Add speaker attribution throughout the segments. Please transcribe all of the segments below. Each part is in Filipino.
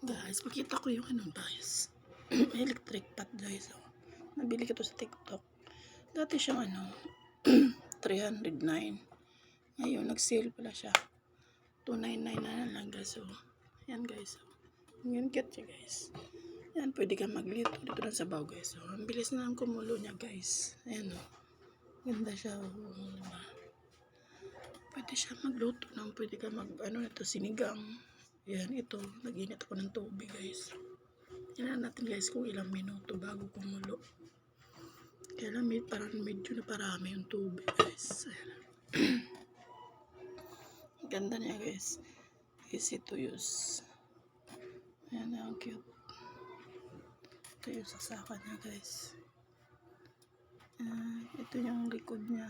Speaker 1: Guys, pakita ko yung ano guys. Electric pot guys. Oh. Nabili ko to sa TikTok. Dati siyang ano, 309. Ngayon, nag-sale pala siya. 299 na lang guys. So, yan guys. Oh. Yan cute siya guys. Yan, pwede ka maglito dito lang sa baw guys. So, ang bilis na lang kumulo niya guys. Ayan oh. Ganda siya. Oh. Diba? Pwede siya magluto ng pwede ka mag ano ito sinigang. Yan ito, naginit ako ng tubig guys. Tingnan natin guys kung ilang minuto bago kumulo. Kaya lang med, parang medyo na parami yung tubig guys. Ganda niya guys. Easy to use. Ayan ang cute. Ito yung sasaka niya guys. Ah, ito yung likod niya.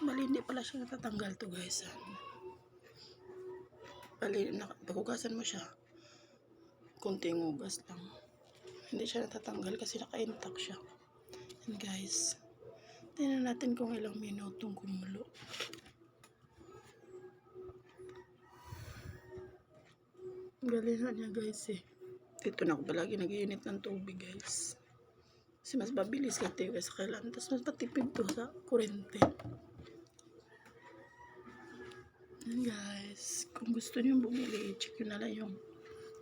Speaker 1: Bali, hindi pala siya natatanggal to guys. ah. Bali, nak- pagugasan mo siya. Kunting ugas lang. Hindi siya natatanggal kasi naka-intact siya. And guys, tingnan natin kung ilang minutong kumulo. Galing na niya guys eh. Dito na ako palagi nag-iinit ng tubig guys. Kasi mas mabilis kasi guys kailan. Tapos mas matipid to sa kurente. Guys. Kung gusto niyo bumili, check nyo na lang yung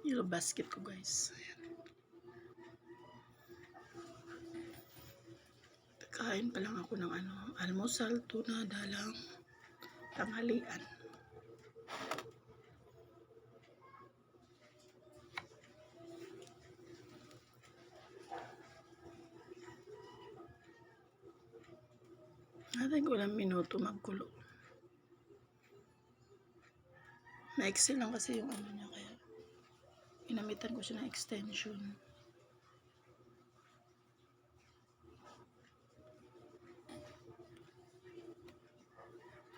Speaker 1: yellow basket ko guys. Ayan. Kain pa lang ako ng ano, almusal, tuna, dalang, tanghalian. Natin ko lang minuto magkulo. Na-excel lang kasi yung ano niya kaya inamitan ko siya ng extension.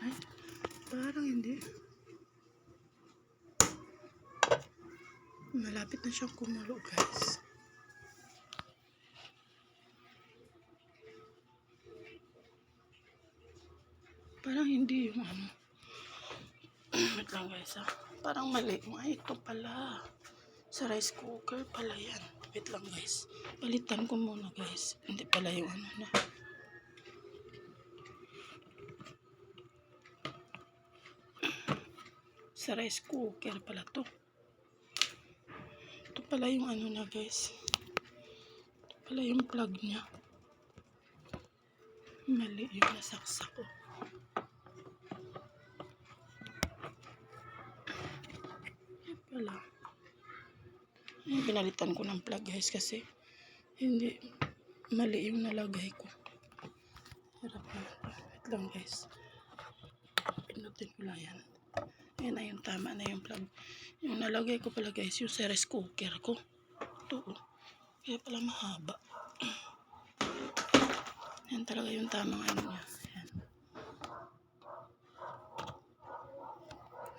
Speaker 1: Ay, parang hindi. Malapit na siyang kumulo, guys. Parang hindi yung ano. Wait lang guys ah. Parang mali. Ay, ito pala. Sa rice cooker pala yan. Wait lang guys. Palitan ko muna guys. Hindi pala yung ano na. Sa rice cooker pala to. Ito pala yung ano na guys. Ito pala yung plug niya. Mali yung nasaksak ko. Yan pala. Ay, pinalitan ko ng plug guys kasi hindi mali yung nalagay ko. Hirap na. Wait lang guys. Pinutin ko lang yan. Yan na yung tama na yung plug. Yung nalagay ko pala guys, yung sa rice cooker ko. Ito oh. Kaya pala mahaba. Yan talaga yung tamang ano niya. Yan.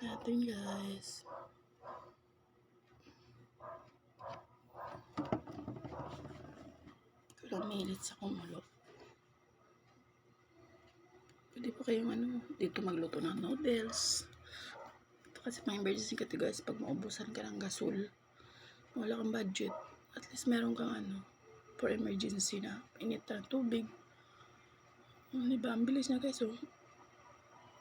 Speaker 1: Natin guys. Minutes sa kumulo. Pwede pa kayong ano, dito magluto ng noodles. Ito kasi pang emergency ka guys, pag maubusan ka ng gasol, wala kang budget, at least meron kang ano, for emergency na init na tubig. Oh, diba? Ang bilis na guys, oh.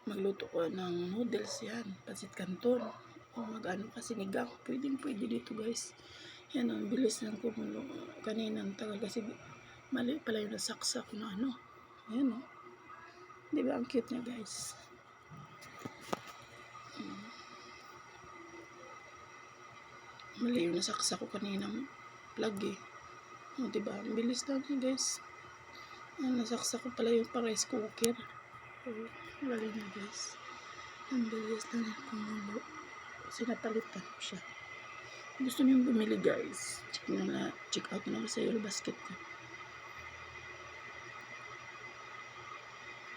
Speaker 1: Magluto ko ng noodles yan, pasit canton. O mag-ano ka sinigang. Pwedeng pwede dito guys. Yan, oh, ang bilis ng kumulo. Kanina ang tagal kasi mali pala yung nasaksak na ano. Ayan, oh. Di ba? Ang cute niya guys. Mm. Mali yung nasaksak ko kanina plug eh. Oh, di ba? Ang bilis lang niya guys. Ah, nasaksak ko pala yung pa-rice cooker. Oh, galing na guys. Ang bilis lang yung kumulo. Kasi napalitan ko siya. Gusto niyo bumili guys, check, na check out na lang sa yellow basket ko.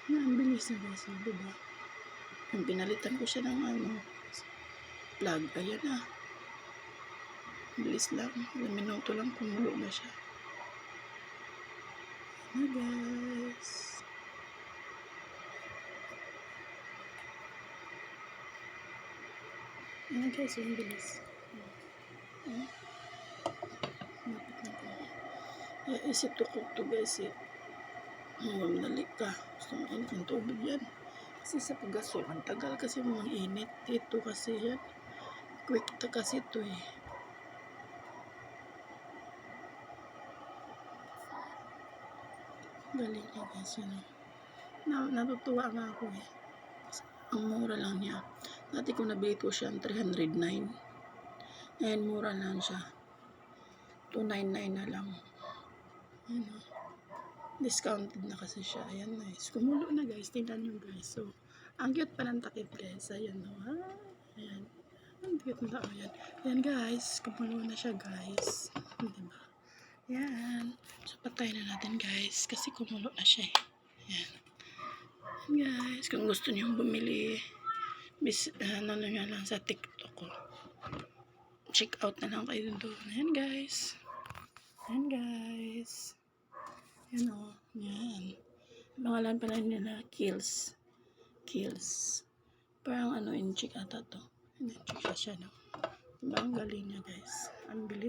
Speaker 1: na ang bilis na guys, di ba? Yung pinalitan ko siya ng ano, plug, ayan na. Bilis lang, ilang minuto lang kumulo na siya. Ayan na guys. Ano guys, yung bilis. Eh? Napit na ko. Iisip to cook to guys eh. Huwag dali ka. Gusto mo init ng tubig yan. Kasi sa paggasol, ang tagal kasi mga init. Ito kasi yan. Quick ta kasi ito eh. Galing niya guys. Ano. Na, natutuwa nga ako eh. Ang mura lang niya. Dati ko nabili ko siya ang 309. Ngayon mura lang siya. 299 na lang. Ayan o. Discounted na kasi siya. Ayan guys. Kumulo na guys. Tingnan nyo guys. So, ang cute pa ng takip guys. Ayan o. Ah, ayan. Ang cute na tao yan. Ayan guys. Kumulo na siya guys. Diba? Ayan. So, patay na natin guys. Kasi kumulo na siya eh. Ayan. Ayan guys. Kung gusto niyo bumili, bis, ano na nga lang sa TikTok ko. Check out na lang kayo doon. Ayan guys. Ayan guys. Ayan o. Ayan. Pangalan pala nila Kills. Kills. Parang ano, inchik ata to. Inchik siya no. Diba ang galing niya guys. Ang bilis.